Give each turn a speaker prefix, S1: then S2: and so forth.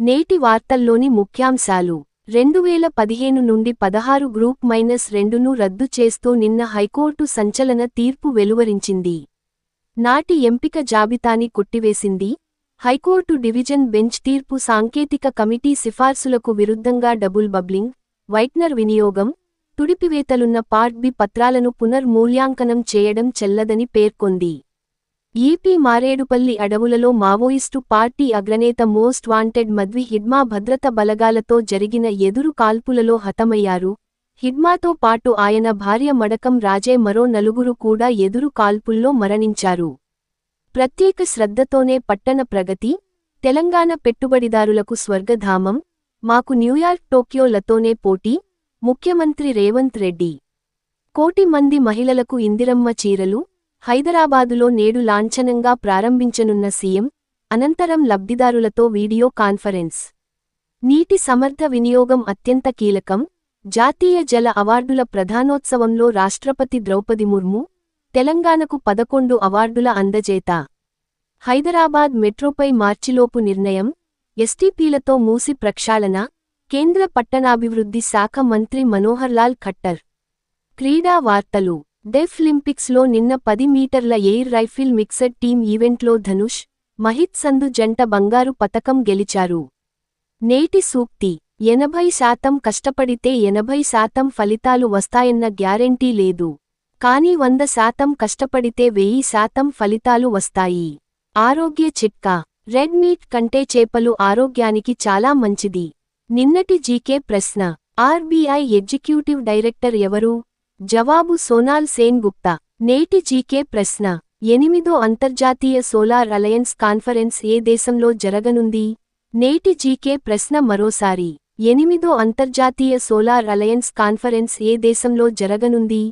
S1: నేటి వార్తల్లోని ముఖ్యాంశాలు. రెండువేల పదిహేను నుండి పదహారు గ్రూప్ మైనస్ రెండును రద్దు చేస్తూ నిన్న హైకోర్టు సంచలన తీర్పు వెలువరించింది. నాటి ఎంపిక జాబితాని కొట్టివేసింది. హైకోర్టు డివిజన్ బెంచ్ తీర్పు సాంకేతిక కమిటీ సిఫార్సులకు విరుద్ధంగా డబుల్ బబ్లింగ్ వైట్నర్ వినియోగం తుడిపివేతలున్న పార్ట్ బి పత్రాలను పునర్మూల్యాంకనం చేయడం చెల్లదని పేర్కొంది. ఏపీ మారేడుపల్లి అడవులలో మావోయిస్టు పార్టీ అగ్రనేత మోస్ట్ వాంటెడ్ మద్వి హిడ్మా భద్రత బలగాలతో జరిగిన ఎదురు కాల్పులలో హతమయ్యారు. హిడ్మాతో పాటు ఆయన భార్య మడకం రాజే మరో నలుగురు కూడా ఎదురు కాల్పుల్లో మరణించారు. ప్రత్యేక శ్రద్ధతోనే పట్టణ ప్రగతి తెలంగాణ పెట్టుబడిదారులకు స్వర్గధామం మాకు న్యూయార్క్ టోక్యోలతోనే పోటీ ముఖ్యమంత్రి రేవంత్ రెడ్డి. కోటి మంది మహిళలకు ఇందిరమ్మ చీరలు హైదరాబాదులో నేడు లాంఛనంగా ప్రారంభించనున్న సీఎం అనంతరం లబ్ధిదారులతో వీడియో కాన్ఫరెన్స్. నీటి సమర్థ వినియోగం అత్యంత కీలకం. జాతీయ జల అవార్డుల ప్రధానోత్సవంలో రాష్ట్రపతి ద్రౌపది ముర్ము తెలంగాణకు పదకొండు అవార్డుల అందజేత. హైదరాబాద్ మెట్రోపై మార్చిలోపు నిర్ణయం. ఎస్టీపీలతో మూసి ప్రక్షాళన. కేంద్ర పట్టణాభివృద్ధి శాఖ మంత్రి మనోహర్లాల్ ఖట్టర్. క్రీడా వార్తలు. డెఫ్ లింపిక్స్లో నిన్న పది మీటర్ల ఎయిర్ రైఫిల్ మిక్సెడ్ టీం ఈవెంట్లో ధనుష్ మహిత్ సందు జంట బంగారు పతకం గెలిచారు. నేటి సూక్తి ఎనభై శాతం కష్టపడితే ఎనభై శాతం ఫలితాలు వస్తాయన్న గ్యారెంటీ లేదు. కానీ వంద శాతం కష్టపడితే వెయ్యి శాతం ఫలితాలు వస్తాయి. ఆరోగ్య చిట్కా రెడ్ మీట్ కంటే చేపలు ఆరోగ్యానికి చాలా మంచిది. నిన్నటి జీకే ప్రశ్న ఆర్బీఐ ఎగ్జిక్యూటివ్ డైరెక్టర్ ఎవరు? జవాబు సోనాల్ సేన్ గుప్తా. నేటి జీకే ప్రశ్న. ఎనిమిదో అంతర్జాతీయ సోలార్ అలయన్స్ కాన్ఫరెన్స్ ఏ దేశంలో జరగనుంది? నేటి జీకే ప్రశ్న మరోసారి. ఎనిమిదో అంతర్జాతీయ సోలార్ అలయన్స్ కాన్ఫరెన్స్ ఏ దేశంలో జరగనుంది?